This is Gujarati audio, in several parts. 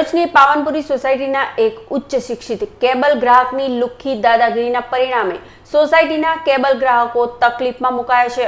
ભરૂચની પાવનપુરી સોસાયટીના એક ઉચ્ચ શિક્ષિત કેબલ ગ્રાહકની લુખ્ખી દાદાગીરીના પરિણામે સોસાયટીના કેબલ ગ્રાહકો તકલીફમાં મુકાયા છે.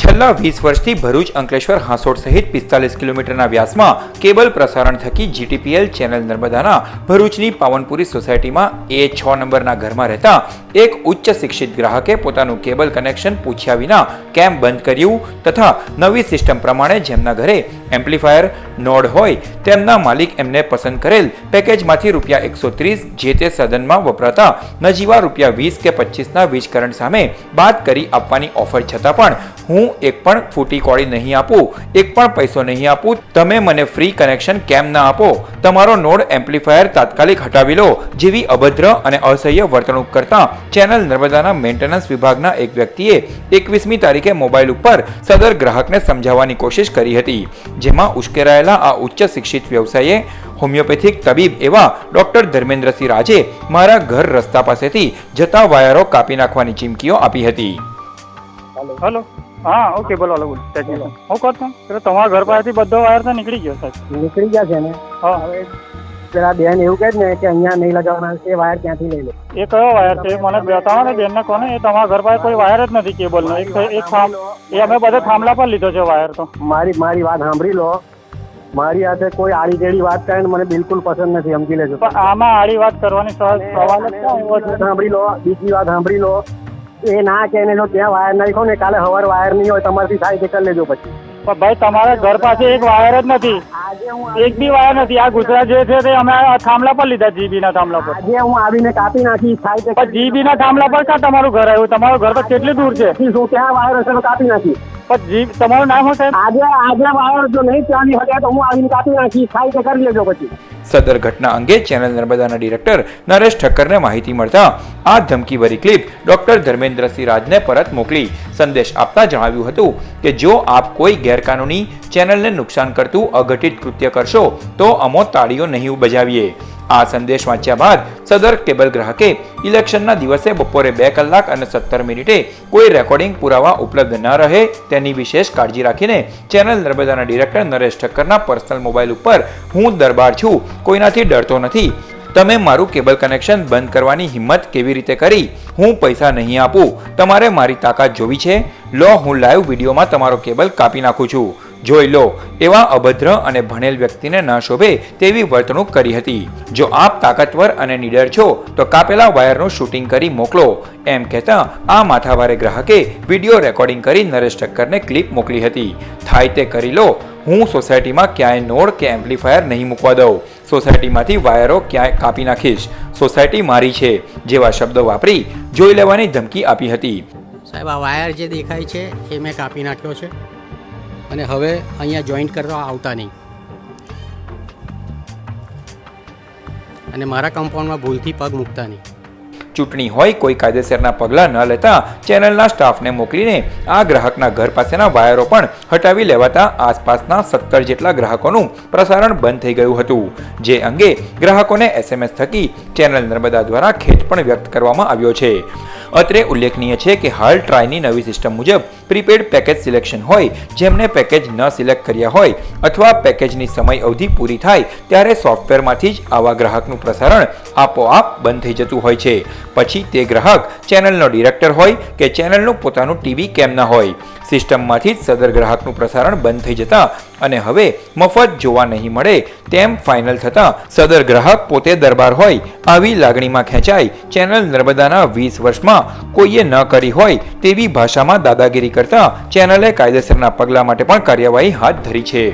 છેલ્લા વીસ વર્ષથી ભરૂચ અંકલેશ્વર હાંસોડ સહિત પિસ્તાલીસ કિલોમીટરના વ્યાસમાં કેબલ પ્રસારણ થકી જીટીપીએલ ચેનલ નર્મદાના ભરૂચની પાવનપુરી સોસાયટીમાં એ છ નંબરના ઘરમાં રહેતા એક ઉચ્ચ શિક્ષિત ગ્રાહકે પોતાનું કેબલ કનેક્શન પૂછ્યા વિના કેમ બંધ કર્યું તથા નવી સિસ્ટમ પ્રમાણે જેમના ઘરે એમ્પ્લીફાયર નોડ હોય તેમના માલિક એમને પસંદ કરેલ પેકેજમાંથી રૂપિયા એકસો ત્રીસ જે તે સદનમાં વપરાતા નજીવા રૂપિયા વીસ કે પચીસના વીજ કરંટ સામે બાદ કરી આપવાની ઓફર છતાં પણ હું એક પણ ફૂટી કોળી નહીં આપું, એક પણ પૈસો નહીં આપું. તમે મને ફ્રી કનેક્શન કેમ ના આપો? તમારો નોડ એમ્પ્લીફાયર તાત્કાલિક હટાવી લો જેવી અભદ્ર અને અસહ્ય વર્તણૂક કરતા ચેનલ નર્મદાના મેન્ટેનન્સ વિભાગના એક વ્યક્તિએ એકવીસમી તારીખે મોબાઈલ ઉપર સદર ગ્રાહકને સમજાવવાની કોશિશ કરી હતી જેમાં ઉશ્કેરાયેલા આ ઉચ્ચ શિક્ષિત વ્યવસાયે હોમિયોપેથિક તબીબ એવા ડોક્ટર ધર્મેન્દ્રસિંહ રાજે મારા ઘર રસ્તા પાસેથી જતા વાયરો કાપી નાખવાની ચીમકીઓ આપી હતી. હલો. હા ઓકે બોલો બોલો ટેકનિકલ હું કહું છું તમારા ઘર પાસેથી બધો વાયર તો નીકળી ગયો સાહેબ. નીકળી ગયા છે ને? હા હવે પેલા બેન એવું કહે ને કે અહીંયા નહીં લગાવવાના છે વાયર ક્યાંથી લઈ લો. એ કયો વાયર છે? મને બતાવો ને બેનને કોને? એ તમારા ઘર પાસે કોઈ વાયર જ નથી કેબલનો. એક એક થામ એ અમે બધા થાંભલા પર લીધો છે વાયર તો. મારી મારી વાત સાંભળી લો. મારી સાથે કોઈ આડી તેડી વાત કરે મને બિલકુલ પસંદ નથી સમજી લેજો. પણ આમાં આડી વાત કરવાની સવાલ? સાંભળી લો બીજી વાત સાંભળી લો. એ ના કે જો ત્યાં વાયર નાખો ને કાલે હવાર વાયર નહીં હોય તમારથી સારી કરી લેજો પછી. પણ ભાઈ તમારા ઘર પાસે એક વાયર જ નથી. એક બી વાયર નથી. આ ગુજરાત જે છે તે અમે થાંભલા પર લીધા જીબી ના થાંભલા પર. આજે હું આવીને કાપી નાખી થાય જીબી ના થાંભલા પર ક્યાં તમારું ઘર આવ્યું? તમારું ઘર પર કેટલી દૂર છે? હું શું ત્યાં વાયર હશે કાપી નાખી. પણ તમારું નામ શું સાહેબ? આજે આજે જો નહીં ત્યાંની હટ્યા તો હું આવીને કાપી નાખી સારી રીતે કરી લેજો પછી. સદર ઘટના અંગે ચેનલ નર્મદાના ડિરેક્ટર નરેશ ઠક્કરને માહિતી મળતા આ ધમકીભરી ક્લિપ ડોક્ટર ધર્મેન્દ્રસિંહ રાજને પરત મોકલી સંદેશ આપતા જણાવ્યું હતું કે જો આપ કોઈ ગેરકાનૂની ચેનલને નુકસાન કરતું અઘટિત કૃત્ય કરશો તો અમો તાળીઓ નહીં બજાવીએ આ સંદેશ વાંચ્યા બાદ સદર કેબલ ગ્રાહકે ઇલેક્શનના દિવસે બપોરે બે કલાક અને સત્તર મિનિટે કોઈ રેકોર્ડિંગ પુરાવા ઉપલબ્ધ ન રહે તેની વિશેષ કાળજી રાખીને ચેનલ નર્મદાના ડિરેક્ટર નરેશ ઠક્કરના પર્સનલ મોબાઈલ ઉપર હું દરબાર છું. કોઈનાથી ડરતો નથી. તમે મારું કેબલ કનેક્શન બંધ કરવાની હિંમત કેવી રીતે કરી? હું પૈસા નહીં આપું. તમારે મારી તાકાત જોવી છે? લો, હું લાઈવ વિડીયોમાં તમારો કેબલ કાપી નાખું છું. જોઈ લો, એવા અભદ્ર અને ભણેલ વ્યક્તિને ન શોભે તેવી વર્તણૂક કરી હતી. જો આપ તાકાતવર અને નીડર છો, તો કાપેલા વાયરનું શૂટિંગ કરી મોકલો. એમ કહેતા આ માથાભારે ગ્રાહકે વીડિયો રેકોર્ડિંગ કરી નરેશ ઠક્કરને ક્લિપ મોકલી હતી. થાય તે કરી લો. હું સોસાયટીમાં ક્યાંય નોડ કે એમ્પ્લીફાયર નહીં મૂકવા દઉં. સોસાયટીમાંથી વાયરો ક્યાંય કાપી નાખીશ. સોસાયટી મારી છે, જેવા શબ્દો વાપરી જોઈ લેવાની ધમકી આપી હતી. સાહેબ, આ વાયર જે દેખાય છે, એ મેં કાપી નાખ્યો છે. અને હવે અહીંયા જોઈન્ટ કરવા આવતા નહીં. અને મારા કમ્પાઉન્ડમાં ભૂલથી પગ મૂકતા નહીં. ચૂંટણી હોય, કોઈ કાયદેસરના પગલાં ન લેતા ચેનલના સ્ટાફને મોકલીને આ ગ્રાહકના ઘર પાસેના વાયરો પણ હટાવી લેવાતા આસપાસના સત્તર જેટલા ગ્રાહકોનું પ્રસારણ બંધ થઈ ગયું હતું. જે અંગે ગ્રાહકોને એસએમએસ થકી ચેનલ નર્મદા દ્વારા ખેત પણ વ્યક્ત કરવામાં આવ્યો છે. અત્રે ઉલ્લેખનીય છે કે હાલ ટ્રાયની નવી સિસ્ટમ મુજબ પ્રીપેડ પેકેજ સિલેક્શન હોય, જેમને પેકેજ ન સિલેક્ટ કર્યા હોય અથવા પેકેજની સમય અવધિ પૂરી થાય ત્યારે સોફ્ટવેરમાંથી જ આવા ગ્રાહકનું પ્રસારણ આપોઆપ બંધ થઈ જતું હોય છે. પછી તે ગ્રાહક ચેનલનો ડિરેક્ટર હોય કે ચેનલનું પોતાનું ટીવી કેમ ન હોય. સિસ્ટમમાંથી જ સદર ગ્રાહકનું પ્રસારણ બંધ થઈ જતા અને હવે મફત જોવા નહીં મળે તેમ ફાઇનલ થતાં સદર ગ્રાહક પોતે દરબાર હોય આવી લાગણીમાં ખેંચાઈ ચેનલ નર્મદાના વીસ વર્ષમાં કોઈએ ન કરી હોય તેવી ભાષામાં દાદાગીરી કરતા ચેનલે કાયદેસરના પગલાં માટે પણ કાર્યવાહી હાથ ધરી છે.